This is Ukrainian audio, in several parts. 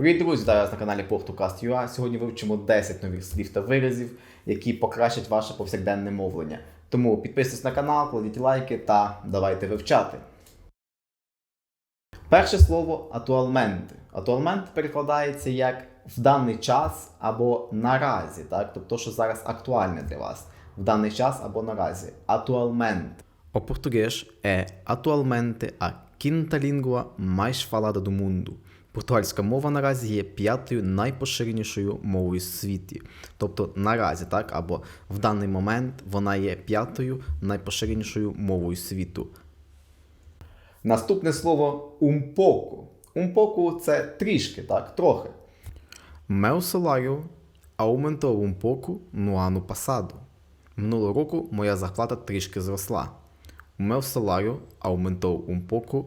Привіт, друзі! Вітаю вас на каналі PortuCast.ua. Сьогодні вивчимо 10 нових слів та виразів, які покращать ваше повсякденне мовлення. Тому підписуйтесь на канал, кладіть лайки та давайте вивчати. Перше слово атуалменти. Атуалмент перекладається як в даний час або наразі, так? тобто, що зараз актуальне для вас. В даний час або наразі. Атуалмент. O português é atualmente a quinta língua mais do mundo. Португальська мова наразі є п'ятою найпоширенішою мовою в світі. Тобто наразі, так, або в даний момент вона є п'ятою найпоширенішою мовою світу. Наступне слово умпоку. Умпоку це трішки, так, трохи. Meu salário aumentou um pouco. Минулого року моя зарплата трішки зросла. Meu salário aumentou um pouco.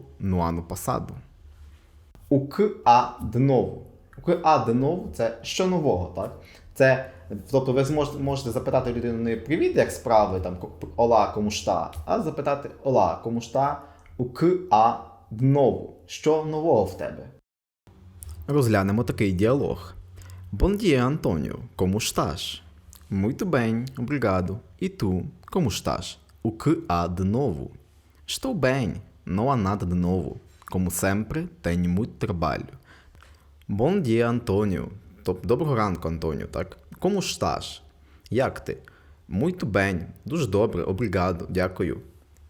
У КА днову. У КА днову це що нового, так? Це, тобто ви зможете, можете запитати людину не привіт, як справи, там, ола, комушта, а запитати ола, комушта у КА днову. Що нового в тебе? Розглянемо такий діалог. Bom dia, Antônio. Como estás? Muito bem, obrigado. E tu, como estás? O que há de novo? Estou bem, não. Como sempre, tenho muito trabalho. Bom dia, Antônio. Тобто, Доброго ранку, Антоніо, так? Como estás? Як ти? Muito bem. Дуже добре, obrigado, дякую.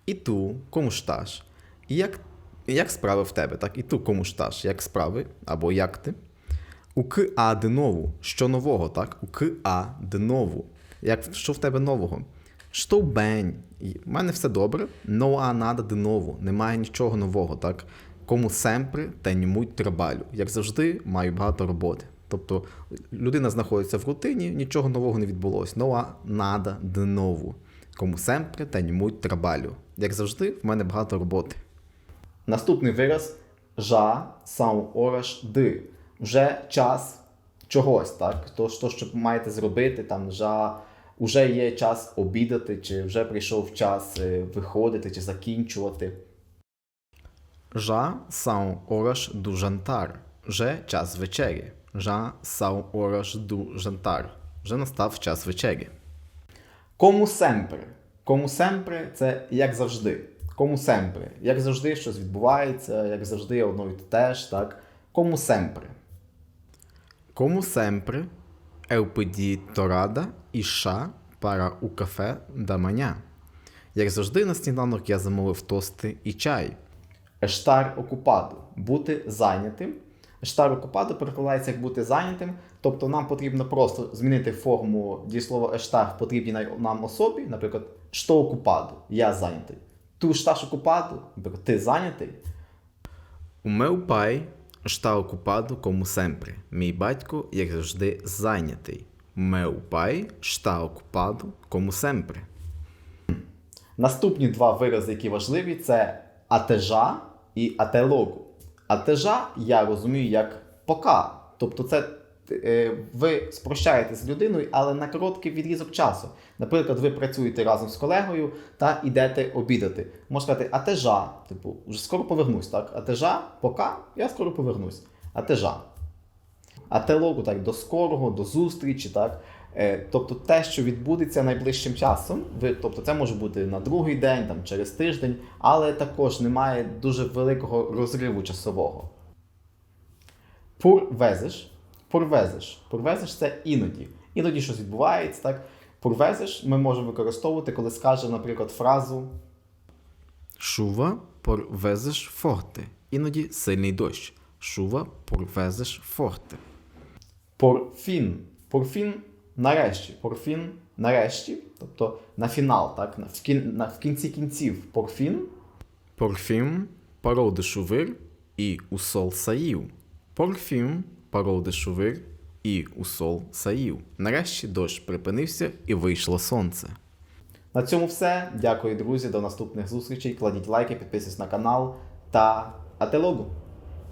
І ту, como estás? І як, як справи в тебе, так? І ту, como estás? Як справи? Або як ти? У КА де нову. Що нового, так? У КА де нову. Як, що в тебе нового? Що бень. У мене все добре, но а нада де нову. Немає нічого нового, так? Кому семпри tenho muito trabalho. Як завжди, маю багато роботи. Тобто людина знаходиться в рутині, нічого нового не відбулося. No há nada de novo. Como sempre, tenho muito trabalho. Як завжди, в мене багато роботи. Наступний вираз жа сам ораш ди. Вже час чогось, так? То, що маєте зробити, там жа. Уже є час обідати, чи вже прийшов час е, виходити, чи закінчувати. Já são horas do jantar. Вже час вечері. Já são horas do jantar. Вже настав час вечері. Кому семпре. Кому семпре це як завжди. Кому семпре. Як завжди щось відбувається, як завжди одно і те ж, так? Кому семпре. Como sempre, torrada e chá para o café da manhã. Як завжди, на сніданок я замовив тости і чай. Ештар окупаду бути зайнятим. Ештар окупаду перекладається як бути зайнятим. Тобто нам потрібно просто змінити форму дієслова ештар в потрібній нам особі, наприклад, що окупаду, я зайнятий. Ту estás окупаду, наприклад, ти зайнятий. У pai está ocupado como sempre. Мій батько, як завжди, зайнятий. Meu pai ocupado como sempre. Наступні два вирази, які важливі, це атежа і ателогу. Атежа я розумію як пока. Тобто це ви спрощаєте з людиною, але на короткий відрізок часу. Наприклад, ви працюєте разом з колегою та йдете обідати. Можна сказати, атежа, типу, вже скоро повернусь, так? Атежа, пока, я скоро повернусь. Атежа. Ателогу, так, до скорого, до зустрічі, так. Е, Тобто те, що відбудеться найближчим часом, ви, тобто це може бути на другий день, там, через тиждень, але також немає дуже великого розриву часового. Пурвезиш. Пурвезиш. Пурвезиш це іноді. Іноді щось відбувається, так? Пурвезиш ми можемо використовувати, коли скажемо, наприклад, фразу Шува порвезеш форте. Іноді сильний дощ. Шува порвезеш форте. Порфін. Порфін нарешті. Порфін нарешті. Тобто на фінал, так? На- В, кін, на, в кінці кінців. Порфін. Parou de chover e o sol. Порфім parou de chover і Усол саїв. Нарешті дощ припинився і вийшло сонце. На цьому все. Дякую, друзі. До наступних зустрічей. Кладіть лайки, підписуйтесь на канал та ателогу.